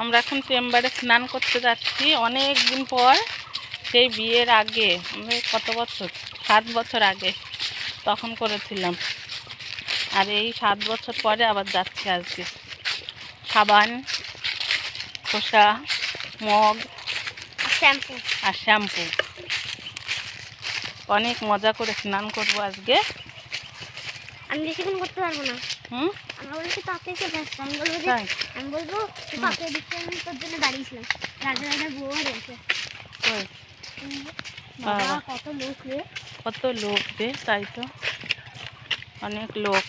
আমরা এখন চেম্বারে স্নান করতে যাচ্ছি। অনেক দিন পর সেই বিয়ের আগে আমরা কত বছর? সাত বছর আগে তখন করেছিলাম। আর এই সাত বছর পরে আবার যাচ্ছি আজকে। সাবান খোসা মগ শ্যাম্পু। আর শ্যাম্পু। অনেক মজা করে স্নান করব আজকে। আমি বেশিক্ষণ করতে পারব না। হুম? আমরা বলছি পাকে এসে ব্যস্ত আমি বলব যে আমি বলব পাকে দিচ্ছে আমি তোর জন্য দাঁড়িয়েছিলাম। রাজা রাজা বউ রয়েছে। কত লোক রে। কত লোক রে তাই তো। অনেক লোক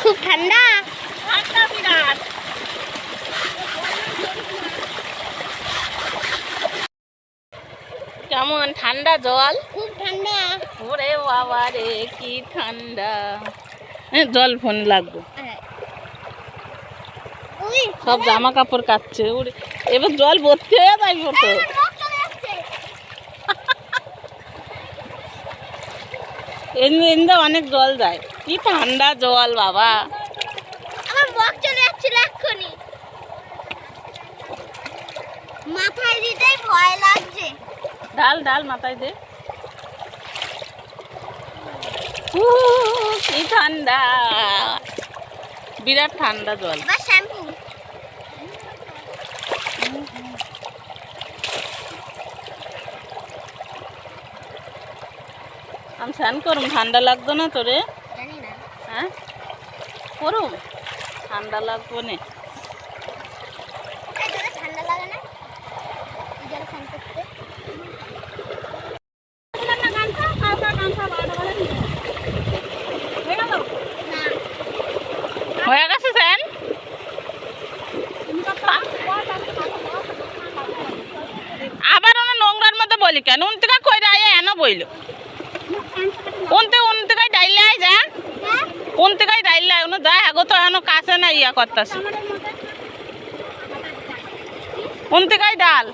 খুব ঠান্ডা কেমন ঠান্ডা জল? খুব ঠান্ডা। ওরে বাবা রে কি ঠান্ডা। হ্যাঁ জল ফোন লাগবে। হ্যাঁ। সব জামা কাপড় কাচ্ছে ওরে। এবার জল ভর্তি হয়ে যাবে তো। এমনি এমনি অনেক জল যায় কি ঠান্ডা জল বাবা। আমার বক চলে যাচ্ছিল এক্ষুনি। মাথায় দিতেই ভয় লাগছে। ডাল ডাল মাথায় দে। কি ঠান্ডা। বিরাট ঠান্ডা জল। শ্যাম্পু। আমি স্নান করুম ঠান্ডা লাগতো না তোরে? হ্যাঁ? করুম? ঠান্ডা লাগবো না এই জলে ঠান্ডা লাগে না এই জলে স্নান করতে না হয়ে গেছে স্যান আবার ওনা নোংরার মধ্যে বলি কেন? উন থেকে কই রায় এন বইল। উনতে উন থেকে ডাইলে আই যা। উন থেকে ডাইলে উন যা হাগো তো এনো কাছে না ইয়া করতাছে। উন থেকে ডাল।